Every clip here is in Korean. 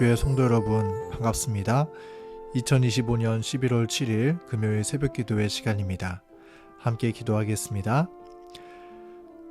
교회 성도 여러분 반갑습니다. 2025년 11월 7일 금요일 새벽 기도의 시간입니다. 함께 기도하겠습니다.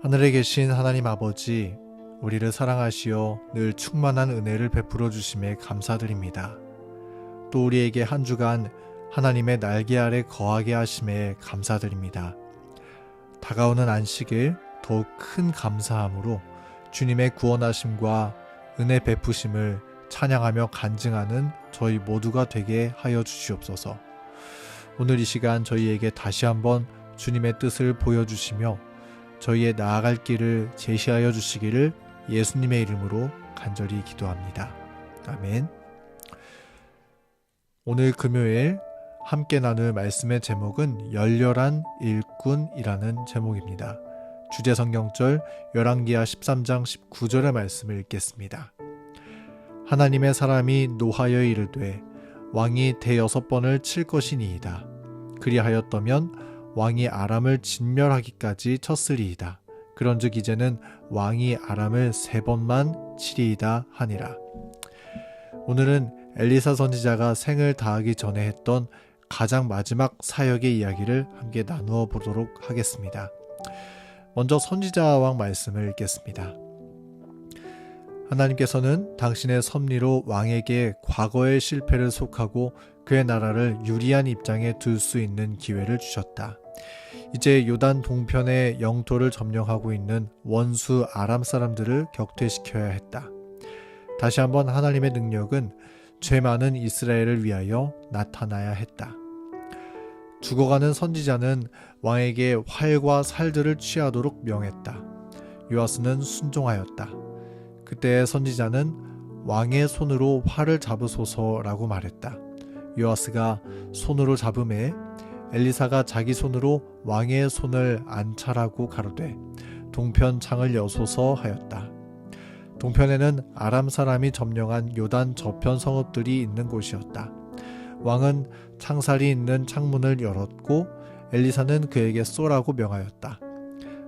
하늘에 계신 하나님 아버지, 우리를 사랑하시어 늘 충만한 은혜를 베풀어 주심에 감사드립니다. 또 우리에게 한 주간 하나님의 날개 아래 거하게 하심에 감사드립니다. 다가오는 안식일 더욱 큰 감사함으로 주님의 구원하심과 은혜 베푸심을 찬양하며 간증하는 저희 모두가 되게 하여 주시옵소서. 오늘 이 시간 저희에게 다시 한번 주님의 뜻을 보여주시며 저희의 나아갈 길을 제시하여 주시기를 예수님의 이름으로 간절히 기도합니다. 아멘. 오늘 금요일 함께 나눌 말씀의 제목은 열렬한 일꾼이라는 제목입니다. 주제 성경절 열왕기하 13장 19절의 말씀을 읽겠습니다. 하나님의 사람이 노하여 이르되 왕이 대여섯 번을 칠 것이니이다. 그리하였더면 왕이 아람을 진멸하기까지 쳤으리이다. 그런즉 이제는 왕이 아람을 세 번만 치리이다 하니라. 오늘은 엘리사 선지자가 생을 다하기 전에 했던 가장 마지막 사역의 이야기를 함께 나누어 보도록 하겠습니다. 먼저 선지자 왕 말씀을 읽겠습니다. 하나님께서는 당신의 섭리로 왕에게 과거의 실패를 속하고 그의 나라를 유리한 입장에 둘 수 있는 기회를 주셨다. 이제 요단 동편의 영토를 점령하고 있는 원수 아람 사람들을 격퇴시켜야 했다. 다시 한번 하나님의 능력은 죄 많은 이스라엘을 위하여 나타나야 했다. 죽어가는 선지자는 왕에게 활과 살들을 취하도록 명했다. 요아스는 순종하였다. 그때 선지자는 왕의 손으로 활을 잡으소서라고 말했다. 요아스가 손으로 잡음에 엘리사가 자기 손으로 왕의 손을 안차라고 가로되 동편 창을 여소서 하였다. 동편에는 아람 사람이 점령한 요단 저편 성읍들이 있는 곳이었다. 왕은 창살이 있는 창문을 열었고 엘리사는 그에게 쏘라고 명하였다.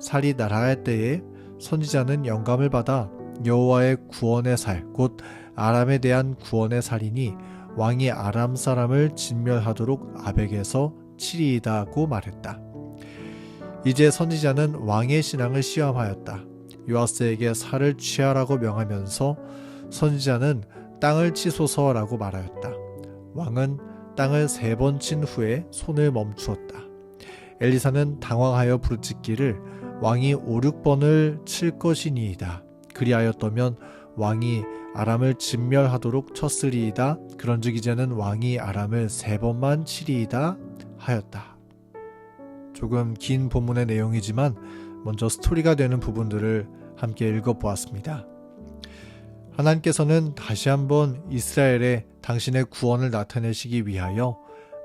살이 날아갈 때에 선지자는 영감을 받아 여호와의 구원의 살, 곧 아람에 대한 구원의 살이니 왕이 아람 사람을 진멸하도록 아벡에서 치리이다고 말했다. 이제 선지자는 왕의 신앙을 시험하였다. 요아스에게 살을 취하라고 명하면서 선지자는 땅을 치소서라고 말하였다. 왕은 땅을 세 번 친 후에 손을 멈추었다. 엘리사는 당황하여 부르짖기를 왕이 오, 육 번을 칠 것이니이다. 그리하였더면 왕이 아람을 진멸하도록 쳤으리이다. 그런즉 이제는 왕이 아람을 세 번만 치리이다 하였다. 조금 긴 본문의 내용이지만 먼저 스토리가 되는 부분들을 함께 읽어보았습니다. 하나님께서는 다시 한번 이스라엘에 당신의 구원을 나타내시기 위하여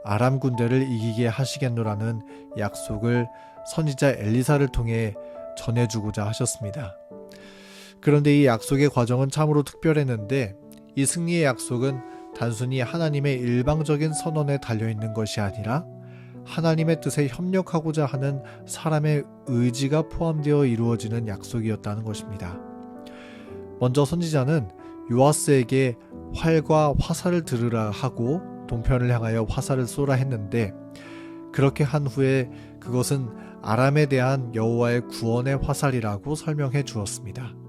아람 군대를 이기게 하시겠노라는 약속을 선지자 엘리사를 통해 전해주고자 하셨습니다. 그런데 이 약속의 과정은 참으로 특별했는데 이 승리의 약속은 단순히 하나님의 일방적인 선언에 달려 있는 것이 아니라 하나님의 뜻에 협력하고자 하는 사람의 의지가 포함되어 이루어지는 약속이었다는 것입니다. 먼저 선지자는 요아스에게 활과 화살을 들으라 하고 동편을 향하여 화살을 쏘라 했는데 그렇게 한 후에 그것은 아람에 대한 여호와의 구원의 화살이라고 설명해 주었습니다.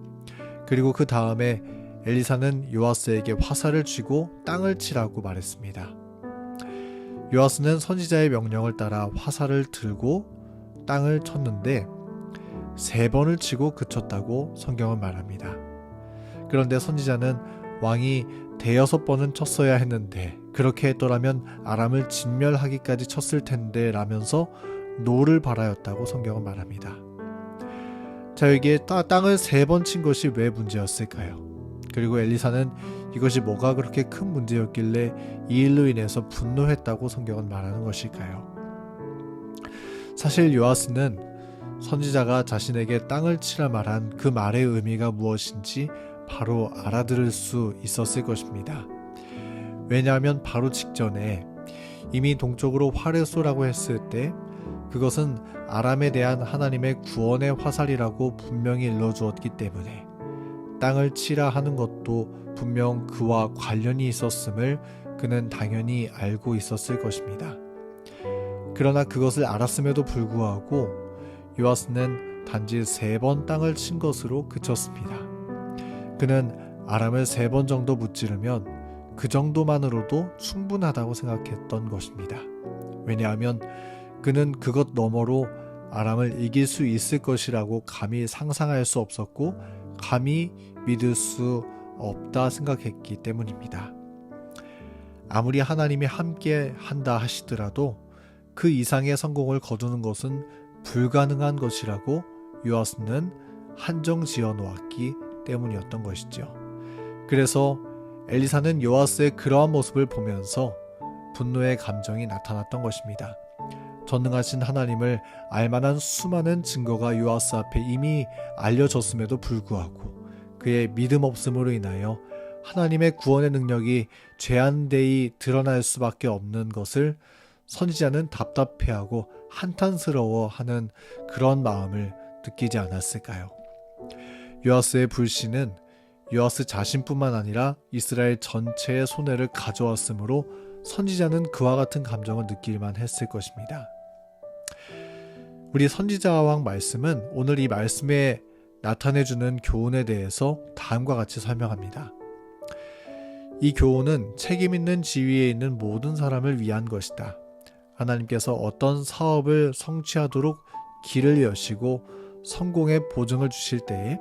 그리고 그 다음에 엘리사는 요아스에게 화살을 쥐고 땅을 치라고 말했습니다. 요아스는 선지자의 명령을 따라 화살을 들고 땅을 쳤는데 세 번을 치고 그쳤다고 성경은 말합니다. 그런데 선지자는 왕이 대여섯 번은 쳤어야 했는데 그렇게 했더라면 아람을 진멸하기까지 쳤을 텐데 라면서 노를 바라였다고 성경은 말합니다. 자 여기에 땅을 세 번 친 것이 왜 문제였을까요? 그리고 엘리사는 이것이 뭐가 그렇게 큰 문제였길래 이 일로 인해서 분노했다고 성경은 말하는 것일까요? 사실 요아스는 선지자가 자신에게 땅을 치라 말한 그 말의 의미가 무엇인지 바로 알아들을 수 있었을 것입니다. 왜냐하면 바로 직전에 이미 동쪽으로 활을 쏘라고 했을 때 그것은 아람에 대한 하나님의 구원의 화살이라고 분명히 일러주었기 때문에 땅을 치라 하는 것도 분명 그와 관련이 있었음을 그는 당연히 알고 있었을 것입니다. 그러나 그것을 알았음에도 불구하고 요아스는 단지 세 번 땅을 친 것으로 그쳤습니다. 그는 아람을 세 번 정도 무찌르면 그 정도만으로도 충분하다고 생각했던 것입니다. 왜냐하면 그는 그것 너머로 아람을 이길 수 있을 것이라고 감히 상상할 수 없었고 감히 믿을 수 없다 생각했기 때문입니다. 아무리 하나님이 함께 한다 하시더라도 그 이상의 성공을 거두는 것은 불가능한 것이라고 요아스는 한정 지어 놓았기 때문이었던 것이죠. 그래서 엘리사는 요아스의 그러한 모습을 보면서 분노의 감정이 나타났던 것입니다. 전능하신 하나님을 알만한 수많은 증거가 요아스 앞에 이미 알려졌음에도 불구하고 그의 믿음 없음으로 인하여 하나님의 구원의 능력이 죄한되이 드러날 수밖에 없는 것을 선지자는 답답해하고 한탄스러워하는 그런 마음을 느끼지 않았을까요? 요아스의 불신은 요아스 자신뿐만 아니라 이스라엘 전체의 손해를 가져왔으므로 선지자는 그와 같은 감정을 느낄만 했을 것입니다. 우리 선지자왕 말씀은 오늘 이 말씀에 나타내주는 교훈에 대해서 다음과 같이 설명합니다. 이 교훈은 책임 있는 지위에 있는 모든 사람을 위한 것이다. 하나님께서 어떤 사업을 성취하도록 길을 여시고 성공의 보증을 주실 때에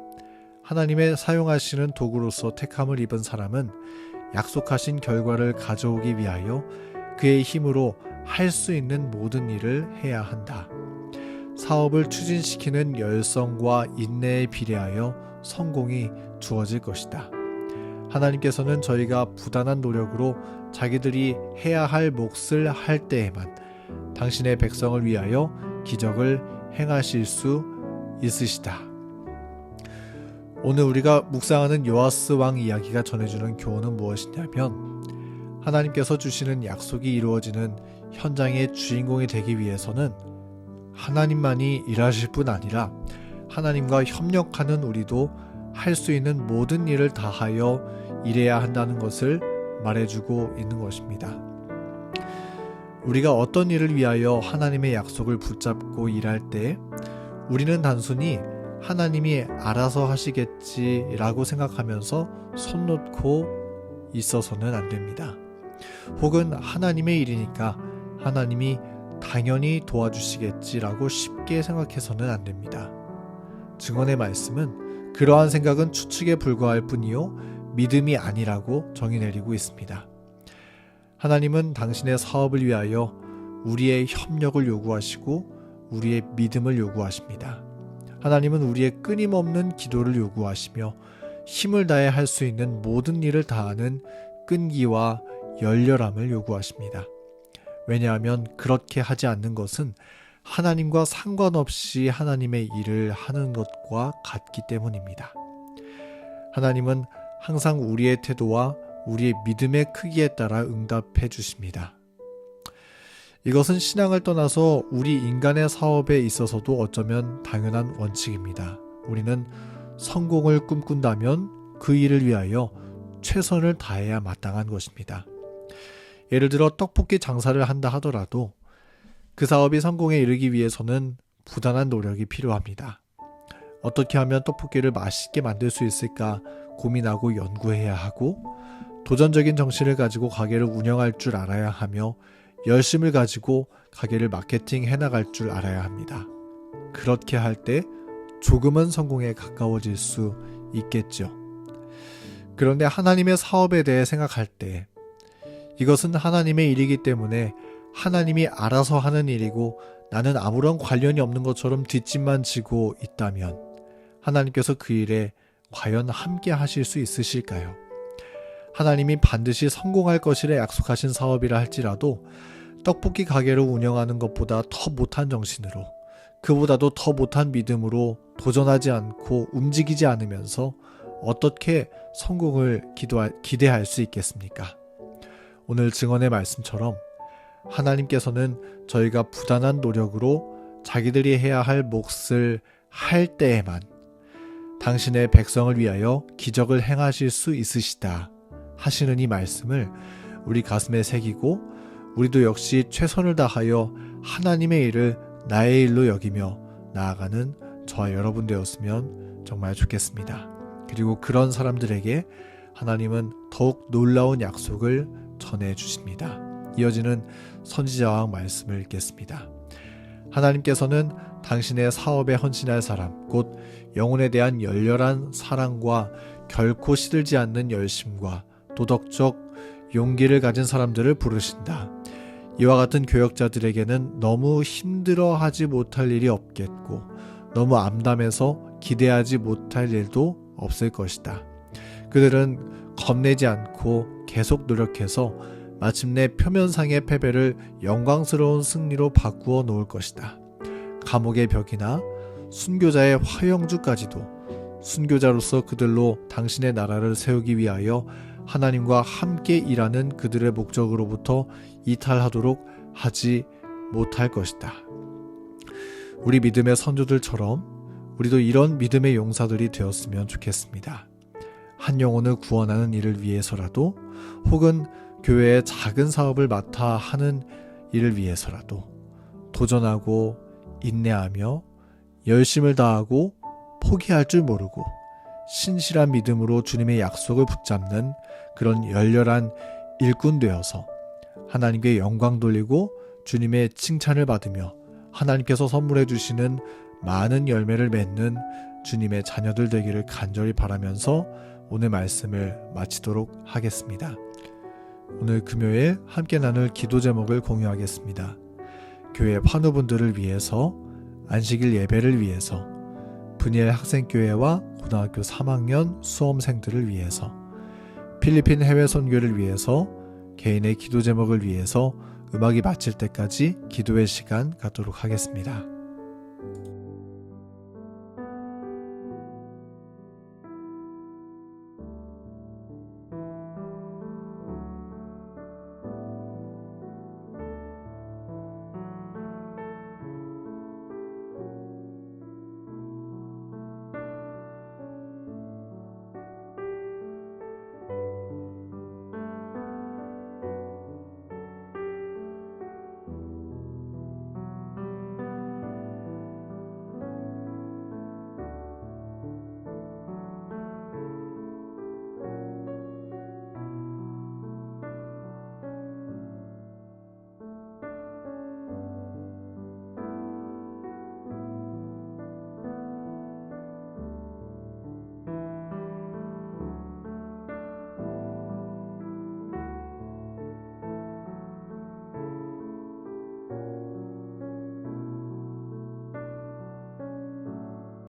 하나님의 사용하시는 도구로서 택함을 입은 사람은 약속하신 결과를 가져오기 위하여 그의 힘으로 할 수 있는 모든 일을 해야 한다. 사업을 추진시키는 열성과 인내에 비례하여 성공이 주어질 것이다. 하나님께서는 저희가 부단한 노력으로 자기들이 해야 할 몫을 할 때에만 당신의 백성을 위하여 기적을 행하실 수 있으시다. 오늘 우리가 묵상하는 요아스 왕 이야기가 전해주는 교훈은 무엇이냐면 하나님께서 주시는 약속이 이루어지는 현장의 주인공이 되기 위해서는 하나님만이 일하실 뿐 아니라 하나님과 협력하는 우리도 할 수 있는 모든 일을 다하여 일해야 한다는 것을 말해주고 있는 것입니다. 우리가 어떤 일을 위하여 하나님의 약속을 붙잡고 일할 때 우리는 단순히 하나님이 알아서 하시겠지라고 생각하면서 손 놓고 있어서는 안 됩니다. 혹은 하나님의 일이니까 하나님이 당연히 도와주시겠지라고 쉽게 생각해서는 안 됩니다. 증언의 말씀은 그러한 생각은 추측에 불과할 뿐이요 믿음이 아니라고 정의 내리고 있습니다. 하나님은 당신의 사업을 위하여 우리의 협력을 요구하시고 우리의 믿음을 요구하십니다. 하나님은 우리의 끊임없는 기도를 요구하시며 힘을 다해 할 수 있는 모든 일을 다하는 끈기와 열렬함을 요구하십니다. 왜냐하면 그렇게 하지 않는 것은 하나님과 상관없이 하나님의 일을 하는 것과 같기 때문입니다. 하나님은 항상 우리의 태도와 우리의 믿음의 크기에 따라 응답해 주십니다. 이것은 신앙을 떠나서 우리 인간의 사업에 있어서도 어쩌면 당연한 원칙입니다. 우리는 성공을 꿈꾼다면 그 일을 위하여 최선을 다해야 마땅한 것입니다. 예를 들어 떡볶이 장사를 한다 하더라도 그 사업이 성공에 이르기 위해서는 부단한 노력이 필요합니다. 어떻게 하면 떡볶이를 맛있게 만들 수 있을까 고민하고 연구해야 하고 도전적인 정신을 가지고 가게를 운영할 줄 알아야 하며 열심을 가지고 가게를 마케팅 해나갈 줄 알아야 합니다. 그렇게 할 때 조금은 성공에 가까워질 수 있겠죠. 그런데 하나님의 사업에 대해 생각할 때 이것은 하나님의 일이기 때문에 하나님이 알아서 하는 일이고 나는 아무런 관련이 없는 것처럼 뒷짐만 지고 있다면 하나님께서 그 일에 과연 함께 하실 수 있으실까요? 하나님이 반드시 성공할 것이라 약속하신 사업이라 할지라도 떡볶이 가게를 운영하는 것보다 더 못한 정신으로 그보다도 더 못한 믿음으로 도전하지 않고 움직이지 않으면서 어떻게 성공을 기도할, 기대할 수 있겠습니까? 오늘 증언의 말씀처럼 하나님께서는 저희가 부단한 노력으로 자기들이 해야 할 몫을 할 때에만 당신의 백성을 위하여 기적을 행하실 수 있으시다 하시는 이 말씀을 우리 가슴에 새기고 우리도 역시 최선을 다하여 하나님의 일을 나의 일로 여기며 나아가는 저와 여러분 되었으면 정말 좋겠습니다. 그리고 그런 사람들에게 하나님은 더욱 놀라운 약속을 전해 주십니다. 이어지는 선지자와 말씀을 읽겠습니다. 하나님께서는 당신의 사업에 헌신할 사람, 곧 영혼에 대한 열렬한 사랑과 결코 시들지 않는 열심과 도덕적 용기를 가진 사람들을 부르신다. 이와 같은 교역자들에게는 너무 힘들어 하지 못할 일이 없겠고, 너무 암담해서 기대하지 못할 일도 없을 것이다. 그들은 겁내지 않고 계속 노력해서 마침내 표면상의 패배를 영광스러운 승리로 바꾸어 놓을 것이다. 감옥의 벽이나 순교자의 화영주까지도 순교자로서 그들로 당신의 나라를 세우기 위하여 하나님과 함께 일하는 그들의 목적으로부터 이탈하도록 하지 못할 것이다. 우리 믿음의 선조들처럼 우리도 이런 믿음의 용사들이 되었으면 좋겠습니다. 한 영혼을 구원하는 일을 위해서라도 혹은 교회의 작은 사업을 맡아 하는 일을 위해서라도 도전하고 인내하며 열심을 다하고 포기할 줄 모르고 신실한 믿음으로 주님의 약속을 붙잡는 그런 열렬한 일꾼 되어서 하나님께 영광 돌리고 주님의 칭찬을 받으며 하나님께서 선물해 주시는 많은 열매를 맺는 주님의 자녀들 되기를 간절히 바라면서 오늘 말씀을 마치도록 하겠습니다. 오늘 금요일 함께 나눌 기도 제목을 공유하겠습니다. 교회 환우분들을 위해서 안식일 예배를 위해서 분이엘 학생교회와 고등학교 3학년 수험생들을 위해서 필리핀 해외 선교를 위해서 개인의 기도 제목을 위해서 음악이 마칠 때까지 기도의 시간 갖도록 하겠습니다.